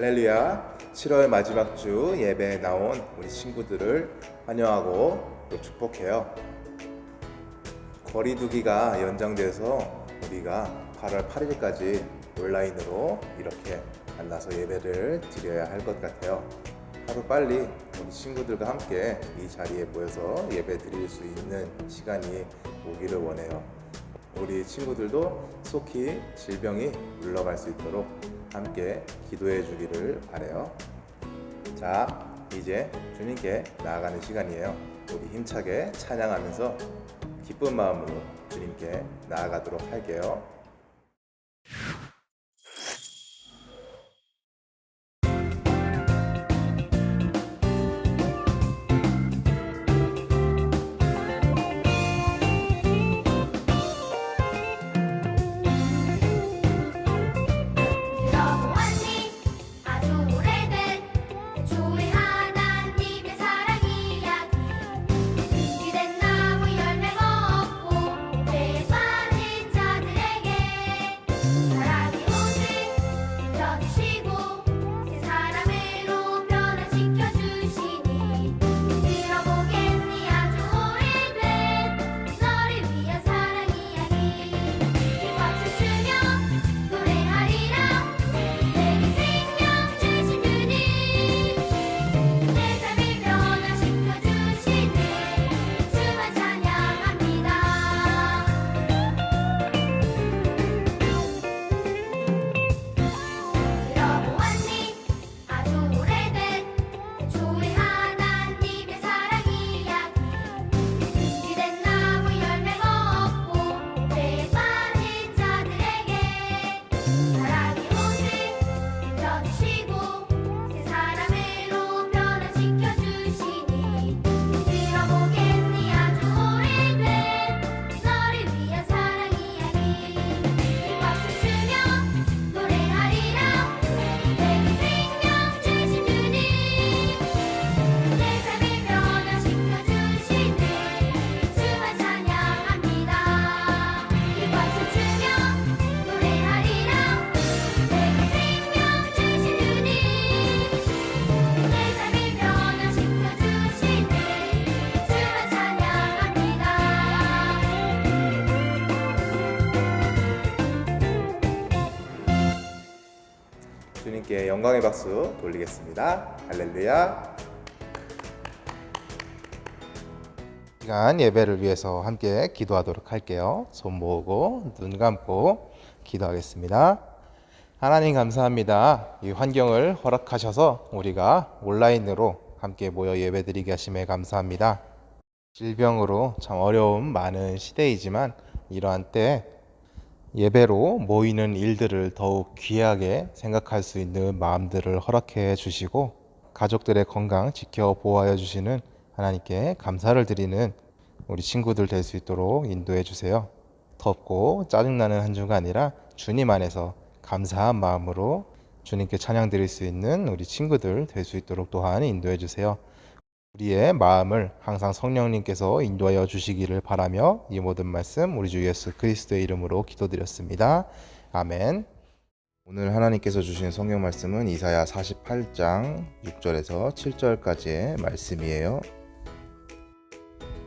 할렐루야 7월 마지막 주 예배에 나온 우리 친구들을 환영하고 또 축복해요. 거리두기가 연장돼서 우리가 8월 8일까지 온라인으로 이렇게 만나서 예배를 드려야 할 것 같아요. 하루 빨리 우리 친구들과 함께 이 자리에 모여서 예배 드릴 수 있는 시간이 오기를 원해요. 우리 친구들도 속히 질병이 물러갈 수 있도록 함께 기도해 주기를 바래요. 자, 이제 주님께 나아가는 시간이에요. 우리 힘차게 찬양하면서 기쁜 마음으로 주님께 나아가도록 할게요. 주님께 영광의 박수 돌리겠습니다. 할렐루야. 시간 예배를 위해서 함께 기도하도록 할게요. 손 모으고 눈 감고 기도하겠습니다. 하나님 감사합니다. 이 환경을 허락하셔서 우리가 온라인으로 함께 모여 예배드리게 하심에 감사합니다. 질병으로 참 어려움 많은 시대이지만 이러한 때 예배로 모이는 일들을 더욱 귀하게 생각할 수 있는 마음들을 허락해 주시고 가족들의 건강 지켜 보호하여 주시는 하나님께 감사를 드리는 우리 친구들 될 수 있도록 인도해 주세요. 덥고 짜증나는 한 주가 아니라 주님 안에서 감사한 마음으로 주님께 찬양 드릴 수 있는 우리 친구들 될 수 있도록 또한 인도해 주세요. 우리의 마음을 항상 성령님께서 인도하여 주시기를 바라며 이 모든 말씀 우리 주 예수 그리스도의 이름으로 기도드렸습니다. 아멘. 오늘 하나님께서 주신 성경 말씀은 이사야 48장 6절에서 7절까지의 말씀이에요.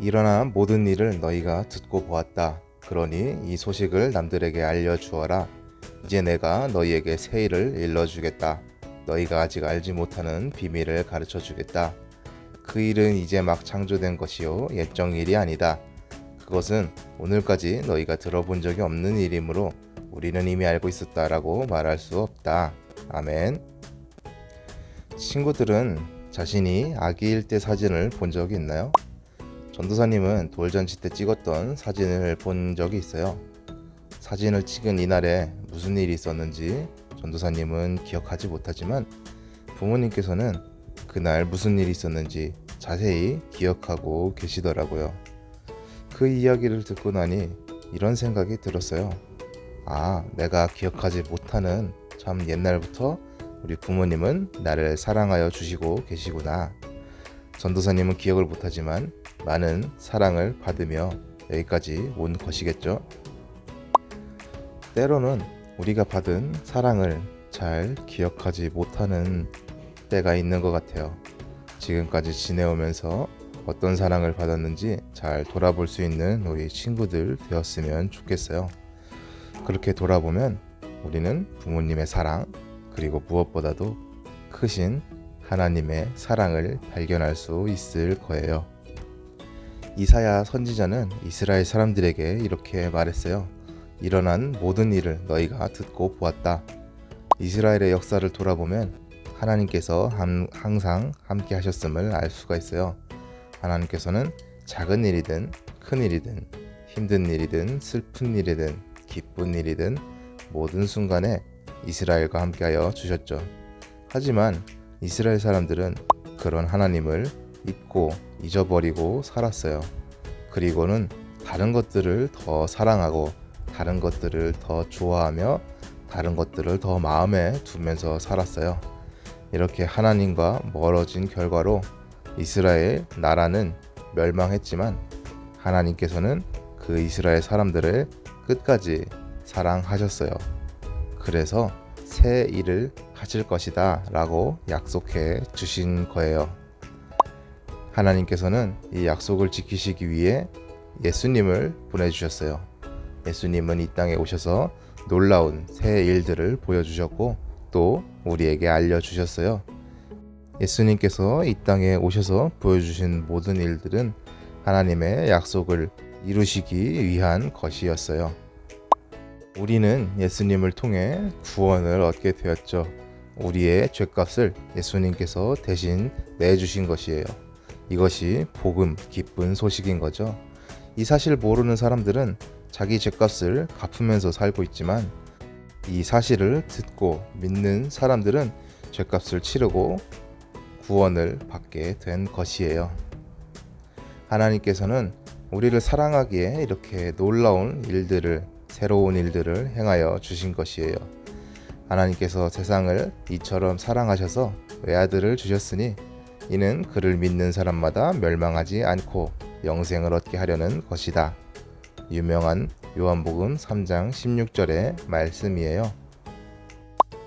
일어난 모든 일을 너희가 듣고 보았다. 그러니 이 소식을 남들에게 알려 주어라. 이제 내가 너희에게 새 일을 일러 주겠다. 너희가 아직 알지 못하는 비밀을 가르쳐 주겠다. 그 일은 이제 막 창조된 것이요 옛적 일이 아니다. 그것은 오늘까지 너희가 들어본 적이 없는 일이므로 우리는 이미 알고 있었다라고 말할 수 없다. 아멘. 친구들은 자신이 아기일 때 사진을 본 적이 있나요? 전도사님은 돌잔치 때 찍었던 사진을 본 적이 있어요. 사진을 찍은 이날에 무슨 일이 있었는지 전도사님은 기억하지 못하지만 부모님께서는 그날 무슨 일이 있었는지 자세히 기억하고 계시더라고요. 그 이야기를 듣고 나니 이런 생각이 들었어요. 아, 내가 기억하지 못하는 참 옛날부터 우리 부모님은 나를 사랑하여 주시고 계시구나. 전도사님은 기억을 못하지만 많은 사랑을 받으며 여기까지 온 것이겠죠. 때로는 우리가 받은 사랑을 잘 기억하지 못하는 때가 있는 것 같아요. 지금까지 지내오면서 어떤 사랑을 받았는지 잘 돌아볼 수 있는 우리 친구들 되었으면 좋겠어요. 그렇게 돌아보면 우리는 부모님의 사랑, 그리고 무엇보다도 크신 하나님의 사랑을 발견할 수 있을 거예요. 이사야 선지자는 이스라엘 사람들에게 이렇게 말했어요. 일어난 모든 일을 너희가 듣고 보았다. 이스라엘의 역사를 돌아보면 하나님께서 함- 항상 함께 하셨음을 알 수가 있어요. 하나님께서는 작은 일이든 큰 일이든 힘든 일이든 슬픈 일이든 기쁜 일이든 모든 순간에 이스라엘과 함께하여 주셨죠. 하지만 이스라엘 사람들은 그런 하나님을 잊고 잊어버리고 살았어요. 그리고는 다른 것들을 더 사랑하고 다른 것들을 더 좋아하며 다른 것들을 더 마음에 두면서 살았어요. 이렇게 하나님과 멀어진 결과로 이스라엘 나라는 멸망했지만 하나님께서는 그 이스라엘 사람들을 끝까지 사랑하셨어요. 그래서 새 일을 하실 것이다 라고 약속해 주신 거예요. 하나님께서는 이 약속을 지키시기 위해 예수님을 보내주셨어요. 예수님은 이 땅에 오셔서 놀라운 새 일들을 보여주셨고 또 우리에게 알려주셨어요. 예수님께서 이 땅에 오셔서 보여주신 모든 일들은 하나님의 약속을 이루시기 위한 것이었어요. 우리는 예수님을 통해 구원을 얻게 되었죠. 우리의 죄값을 예수님께서 대신 내주신 것이에요. 이것이 복음, 기쁜 소식인 거죠. 이 사실 모르는 사람들은 자기 죄값을 갚으면서 살고 있지만 이 사실을 듣고 믿는 사람들은 죄값을 치르고 구원을 받게 된 것이에요. 하나님께서는 우리를 사랑하기에 이렇게 놀라운 일들을 새로운 일들을 행하여 주신 것이에요. 하나님께서 세상을 이처럼 사랑하셔서 외아들을 주셨으니 이는 그를 믿는 사람마다 멸망하지 않고 영생을 얻게 하려는 것이다. 유명한 요한복음 3장 16절의 말씀이에요.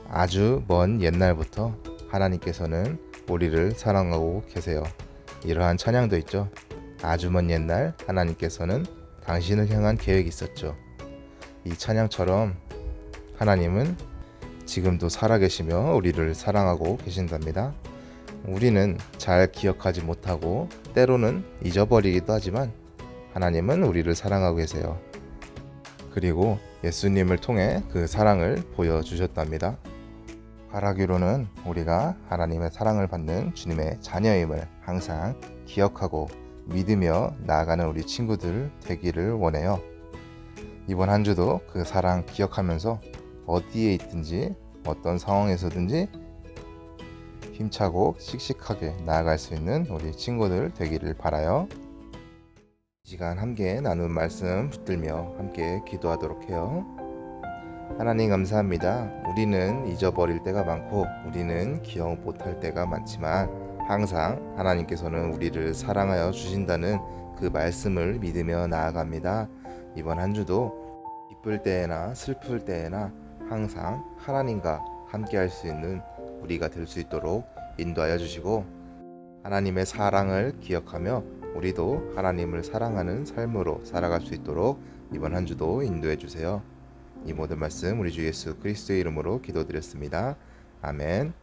아주 먼 옛날부터 하나님께서는 우리를 사랑하고 계세요. 이러한 찬양도 있죠. 아주 먼 옛날 하나님께서는 당신을 향한 계획이 있었죠. 이 찬양처럼 하나님은 지금도 살아계시며 우리를 사랑하고 계신답니다. 우리는 잘 기억하지 못하고 때로는 잊어버리기도 하지만 하나님은 우리를 사랑하고 계세요. 그리고 예수님을 통해 그 사랑을 보여주셨답니다. 바라기로는 우리가 하나님의 사랑을 받는 주님의 자녀임을 항상 기억하고 믿으며 나아가는 우리 친구들 되기를 원해요. 이번 한 주도 그 사랑 기억하면서 어디에 있든지 어떤 상황에서든지 힘차고 씩씩하게 나아갈 수 있는 우리 친구들 되기를 바라요. 이 시간 함께 나눈 말씀 붙들며 함께 기도하도록 해요. 하나님 감사합니다. 우리는 잊어버릴 때가 많고 우리는 기억 못할 때가 많지만 항상 하나님께서는 우리를 사랑하여 주신다는 그 말씀을 믿으며 나아갑니다. 이번 한 주도 기쁠 때나 슬플 때나 항상 하나님과 함께 할 수 있는 우리가 될 수 있도록 인도하여 주시고 하나님의 사랑을 기억하며 우리도 하나님을 사랑하는 삶으로 살아갈 수 있도록 이번 한 주도 인도해 주세요. 이 모든 말씀 우리 주 예수 그리스도의 이름으로 기도드렸습니다. 아멘.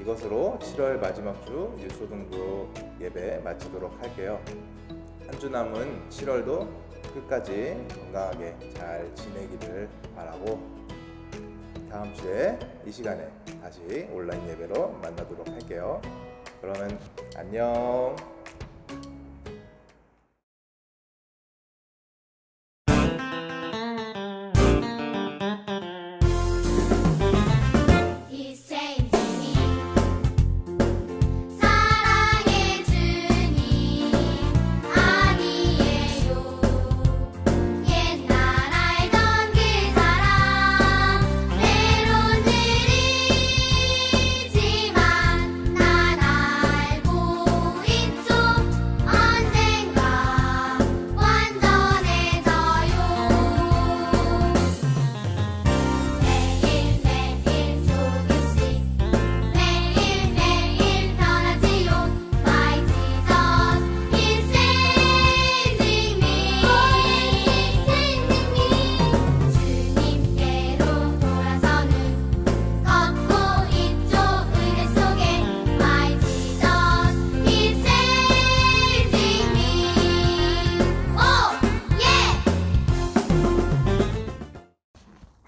이것으로 7월 마지막 주 유초등부 예배 마치도록 할게요. 한 주 남은 7월도 끝까지 건강하게 잘 지내기를 바라고 다음 주에 이 시간에 다시 온라인 예배로 만나도록 할게요. 그러면 안녕.